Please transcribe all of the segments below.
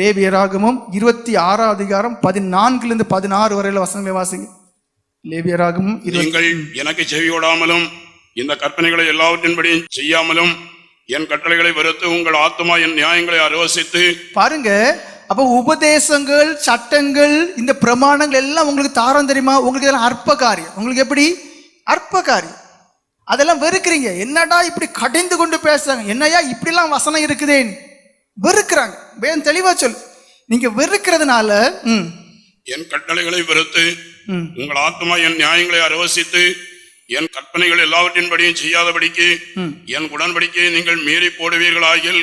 லேவியராகமும் இருபத்தி ஆறாம் அதிகாரம் பதினான்குல இருந்து பதினாறு வரையில வசனங்களை வாசிங்க. லேவியராகமும் இருபத்தி நீங்கள் எனக்கு செவியோடாமலும் இந்த கற்பனைகளை எல்லாவற்றின்படியும் செய்யாமலும் என் கட்டளைகளை வெறுத்து உங்கள் ஆத்மா என் நியாயங்களை அரோசித்து பாருங்க அப்ப உபதேசங்கள் சட்டங்கள் இந்த பிரமாணங்கள் எல்லாம் உங்களுக்கு தாரம் தெரியுமா? உங்களுக்கு இதெல்லாம் அற்ப காரியம் உங்களுக்கு எப்படி? அற்ப காரியம் அதெல்லாம் வெறுக்கிறீங்க. என்னடா இப்படி கடிந்து கொண்டு பேசுறாங்க? என்னையா இப்படிலாம் வசனம் இருக்குதேன் வெறுக்கிறாங்க. வேதம் தெளிவா சொல் நீங்க வெறுக்கிறதுனால என் கட்டளைகளை வெறுத்து உங்கள் ஆத்மா என் நியாயங்களை அரோசித்து என் கற்பனைகள் எல்லாவற்றின்படியும் செய்யாதபடிக்கு. என் உடன்படிக்கையை நீங்கள் மீறி போடுவீர்களாகில்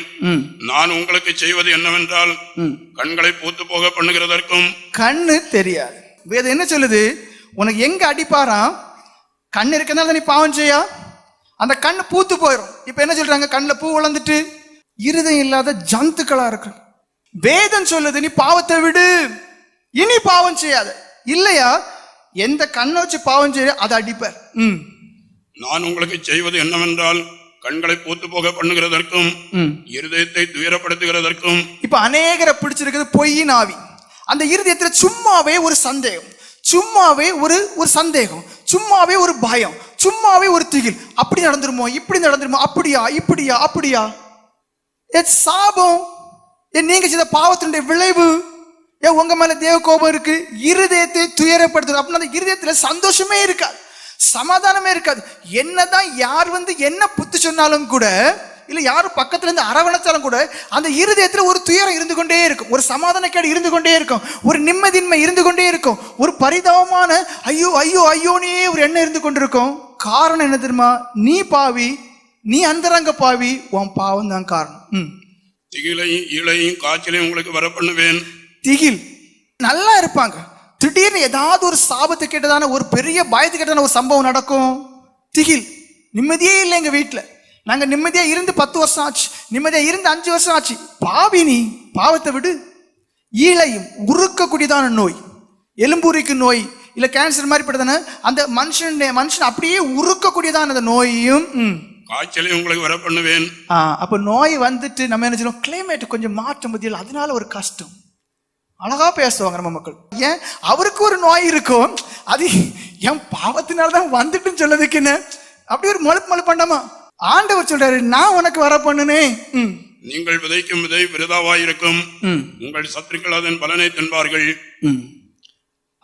நான் உங்களுக்கு செய்வது என்னவென்றால் கண்களை பூத்து போக பண்ணுகிறதற்கும் கண்ணு தெரியாது. வேதம் என்ன சொல்லுது? உனக்கு எங்க அடிப்பாராம்? கண் இருக்கிறதுனால தான் நீ பாவம் செய்யா? அந்த கண்ணு பூத்து போயிடும் இப்போ என்ன சொல்றாங்க? கண்ணில் பூ வளர்ந்துட்டு இருதயம் இல்லாத ஜந்துக்களா இருக்கு வேதம் சொல்லுது நீ பாவத்தை விடு. இனி பாவம் செய்யாத. இல்லையா? எந்த கண்ணை வச்சு பாவம் செய்ய அதை அடிப்பார் ம். நான் உங்களுக்கு செய்வது என்னவென்றால் கண்களை பூத்து போக பண்ணுகிறதற்கும் இருதயத்தை துயரப்படுத்துகிறதற்கும். இப்ப அநேகரை பிடிச்சிருக்குது பொய்யின் ஆவி. அந்த இருதயத்துல சும்மாவே ஒரு சந்தேகம். சும்மாவே ஒரு ஒரு சந்தேகம். சும்மாவே ஒரு பயம். சும்மாவே ஒரு திகில். அப்படி நடந்துருமோ? இப்படி நடந்துருமோ? அப்படியா? இப்படியா? அப்படியா? ஏ சாபம் ஏ நீங்க செய்த பாவத்தினுடைய விளைவு ஏ உங்க மேல தேவ கோபம் இருக்கு இருதயத்தை துயரப்படுத்துது. அப்படின்னா அந்த இருதயத்துல சந்தோஷமே இருக்காது சமாதானமே இருக்காது. என்னதான் யார் வந்து என்ன புத்து சொன்னாலும் கூட இல்ல யாரும் பக்கத்துல இருந்து அரவணைச்சாலும் கூட அந்த இருதயத்துல ஒரு துயரம் இருந்து கொண்டே இருக்கும். ஒரு சமாதானக்கேடு இருந்து கொண்டே இருக்கும். ஒரு நிம்மதியின்மை இருந்து கொண்டே இருக்கும். ஒரு பரிதாபமான ஐயோ ஐயோ ஐயோனே ஒரு எண்ணம் இருந்து கொண்டிருக்கும். காரணம் என்ன தெரியுமா? நீ பாவி நீ அந்தரங்க பாவி உன் பாவம் தான் காரணம். திகிலையும் இழையும் காய்ச்சலையும் உங்களுக்கு வர பண்ணுவேன் திகில். நல்லா இருப்பாங்க. திடீர்னு ஏதாவது ஒரு சாபத்து கேட்டதான ஒரு பெரிய பயத்து கேட்டதான ஒரு சம்பவம் நடக்கும். திகில். நிம்மதியே இல்லை எங்க வீட்டில் நாங்க நிம்மதியா இருந்து பத்து வருஷம் ஆச்சு. நிம்மதியா இருந்து அஞ்சு வருஷம் ஆச்சு. பாவி நீ பாவத்தை விடு. ஈழையும் உருக்கக்கூடியதான நோய். எலும்புரிக்கு நோய் இல்ல கேன்சர் மாதிரி பட்டதான அந்த மனுஷன் மனுஷன் அப்படியே உருக்கக்கூடியதான அந்த நோயும் ம். காய்ச்சலையும் உங்களுக்கு வர பண்ணுவேன். அப்ப நோய் வந்துட்டு நம்ம என்ன சொல்லுவோம் கிளைமேட் கொஞ்சம் மாற்றம் பதில் அதனால ஒரு கஷ்டம். அழகா பேசுவாங்க நம்ம மக்கள். ஏன்? அவருக்கு ஒரு நோய் இருக்கும். அது என் பாவத்தினால தான் வந்துட்டுன்னு சொல்லதுக்கு என்ன? அப்படி ஒரு மழுப்பு மழு பண்ணாமா? ஆண்டவர் சொல்றாரு நான் உனக்கு வர பண்ணுனே நீங்கள் விதைக்கும் விதை விருதாவாயிருக்கும். உங்கள் சத்துருக்கள் அதன் பலனை தின்பார்கள்.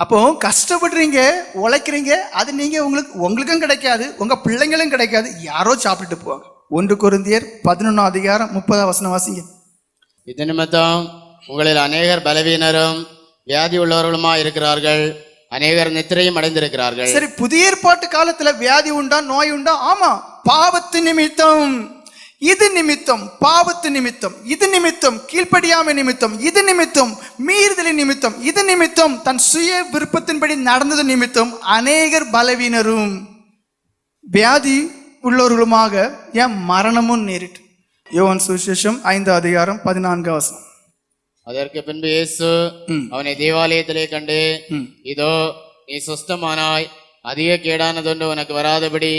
அப்போ கஷ்டப்படுறீங்க உழைக்கிறீங்க அது நீங்க உங்களுக்கு உங்களுக்கும் கிடைக்காது உங்க பிள்ளைங்களும் கிடைக்காது யாரோ சாப்பிட்டுட்டு போவாங்க. ஒன்று குருந்தியர் பதினொன்றாம் அதிகாரம் முப்பதாம் வசனம் வாசிங்க. இது நிமித்தம் உங்களில் அநேகர் பலவீனரும் வியாதி உள்ளவர்களுமா இருக்கிறார்கள் அநேகர் நித்திரையும் அடைந்திருக்கிறார்கள். சரி புதிய ஏற்பாட்டு காலத்துல வியாதி உண்டா நோய் உண்டா? ஆமா பாவத்து நிமித்தம். இது நிமித்தம் பாவத்து நிமித்தம் இது நிமித்தம் கீழ்ப்படியாமை நிமித்தம் இது நிமித்தம் மீறுதலின் நிமித்தம் இது நிமித்தம் தன் சுய விருப்பத்தின்படி நடந்தது நிமித்தம் அநேகர் பலவீனரும். வியாதி உள்ளவர்களுமாக ஏன் மரணமும் நேரிட்டு. யோவான் சுவிசேஷம் ஐந்து அதிகாரம் பதினான்கு வசனம். அதற்கு பின்பு இயேசு அவனை தேவாலயத்திலே கண்டு இதோ நீ சுஸ்தமானாய் அதிக கேடானதொன்று உனக்கு வராதபடி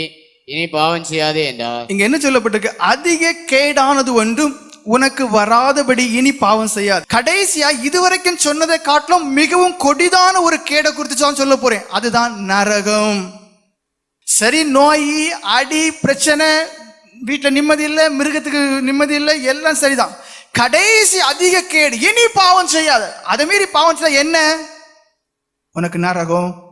இனி பாவம் செய்யாதே என்றார். இங்க என்ன சொல்லப்பட்டிருக்கு? அதிக கேடானது ஒன்றும் உனக்கு வராதபடி இனி பாவம் செய்யாது. கடைசியா இதுவரைக்கும் சொன்னதை காட்டிலும் மிகவும் கொடிதான ஒரு கேடை குறித்து தான் சொல்ல போறேன். அதுதான் நரகம். சரி நோய் அடி பிரச்சனை வீட்டுல நிம்மதி இல்லை மிருகத்துக்கு நிம்மதி இல்லை எல்லாம் சரிதான். கடைசி அதிக கேடு இனி பாவம் செய்யாத. அதை மீறி பாவம் செய்ய என்ன? உனக்கு நரகம்.